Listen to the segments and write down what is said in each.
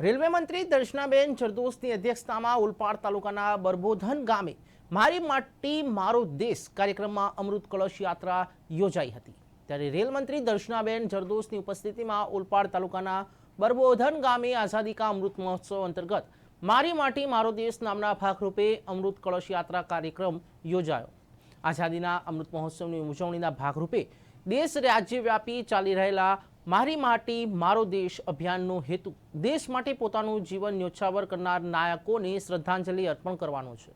Railway મંત્રી દર્શનાબેન જરદોસની અધ્યક્ષતામાં ઉલપાડ તાલુકાના બરબોધન ગામે મારી માટી, મારો દેશ કાર્યક્રમમાં અમૃત કળશ યાત્રા યોજાઈ હતી. ત્યારે રેલ મંત્રી દર્શનાબેન જરદોસની ઉપસ્થિતિમાં ઉલપાડ તાલુકાના બરબોધન ગામે આઝાદી કા અમૃત મહોત્સવ અંતર્ગત મારી માટી, મારો દેશ નામના ભાગરૂપે અમૃત કળશ યાત્રા કાર્યક્રમ યોજાયો. આઝાદીના અમૃત મહોત્સવની ઉજવણીના ભાગરૂપે દેશ રાજ્યવ્યાપી ચાલી રહેલા મારી માટી, મારો દેશ અભિયાનનો હેતુ. દેશ માટે પોતાનું જીવન ન્યોછાવર કરનાર નાયકોને શ્રદ્ધાંજલિ અર્પણ કરવાનો છે.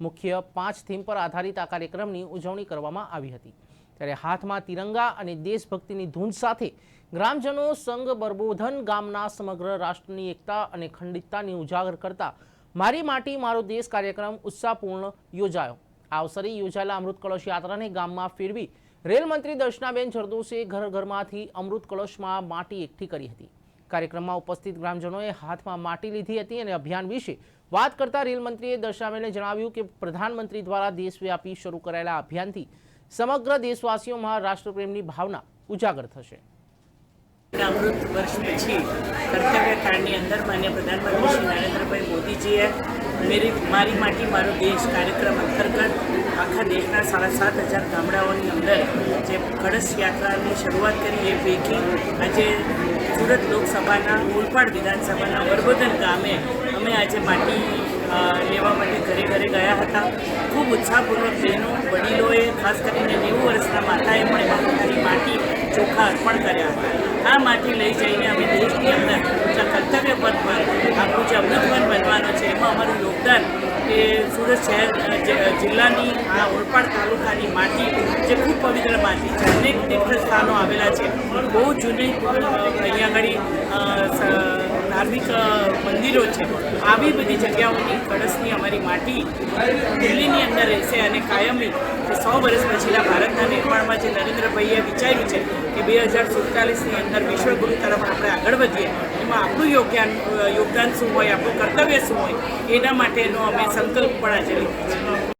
મુખ્ય પાંચ થીમ પર આધારિત આ કાર્યક્રમની ઉજવણી કરવામાં આવી હતી. ત્યારે હાથમાં તિરંગા અને દેશભક્તિની ધૂન સાથે ગ્રામજનો સંઘ બરબોધન ગામના સમગ્ર રાષ્ટ્રની એકતા અને ખંડિતતાની ઉજાગર કરતા મારી માટી, મારો દેશ કાર્યક્રમ ઉત્સાહપૂર્ણ યોજાયો. આ અવસરે યોજાયેલા અમૃત કળશ યાત્રાને ગામમાં ફેરવી રેલ મંત્રી દર્શનાબેન જરદોશે ઘર ઘરમાંથી અમૃત કળશમાં માટી એકઠી કરી હતી. કાર્યક્રમમાં ઉપસ્થિત ગ્રામજનોએ હાથમાં માટી લીધી હતી અને અભિયાન વિશે વાત કરતા રેલ મંત્રીએ જણાવ્યું કે પ્રધાનમંત્રી દ્વારા દેશવ્યાપી શરૂ કરાયેલા અભિયાનથી સમગ્ર દેશવાસીઓમાં રાષ્ટ્રપ્રેમની ભાવના ઉજાગર થશે. અમૃત વર્ષ પછી કર્તવ્ય કાળની અંદર માન્ય પ્રધાનમંત્રી શ્રી નરેન્દ્રભાઈ મોદીજીએ મેરી, મારી માટી મારો દેશ કાર્યક્રમ અંતર્ગત આખા દેશના સાડા સાત હજાર ગામડાઓની અંદર જે કળશ યાત્રાની શરૂઆત કરી એ પૈકી આજે સુરત લોકસભાના ઓલપાડ વિધાનસભાના વરબોધન ગામે અમે આજે માટી લેવા માટે ઘરે ઘરે ગયા હતા. ખૂબ ઉત્સાહપૂર્વક બહેનો, વડીલોએ, ખાસ કરીને નેવું વર્ષના માતાએ પણ એમાં પોતાની માટી ચોખા અર્પણ કર્યા હતા. આ માટી લઈ જઈને અમે દેશની અંદર જે કર્તવ્ય પદ પર આપણું જે અમૃતવન બનવાનો છે, એમાં અમારું યોગદાન એ સુરત શહેર જિલ્લાની આ ઓલપાડ તાલુકાની માટી જે ખૂબ પવિત્ર માટી છે, અનેક તીર્થ સ્થાનો આવેલા છે. બહુ જૂની અહીંયા આગળ ધાર્મિક મંદિરો છે. આવી બધી જગ્યાઓની કળશની અમારી માટી દિલ્હીની અંદર રહેશે અને કાયમી સો વર્ષ પછીના ભારતના નિર્માણમાં જે નરેન્દ્રભાઈએ વિચાર્યું છે કે બે હજાર સુડતાલીસની અંદર વિશ્વગુરુ તરફ આપણે આગળ વધીએ, એમાં આપણું યોગદાન યોગદાન શું હોય, આપણું કર્તવ્ય શું હોય, એના માટેનો અમે સંકલ્પ પણ આજે લીધો છે.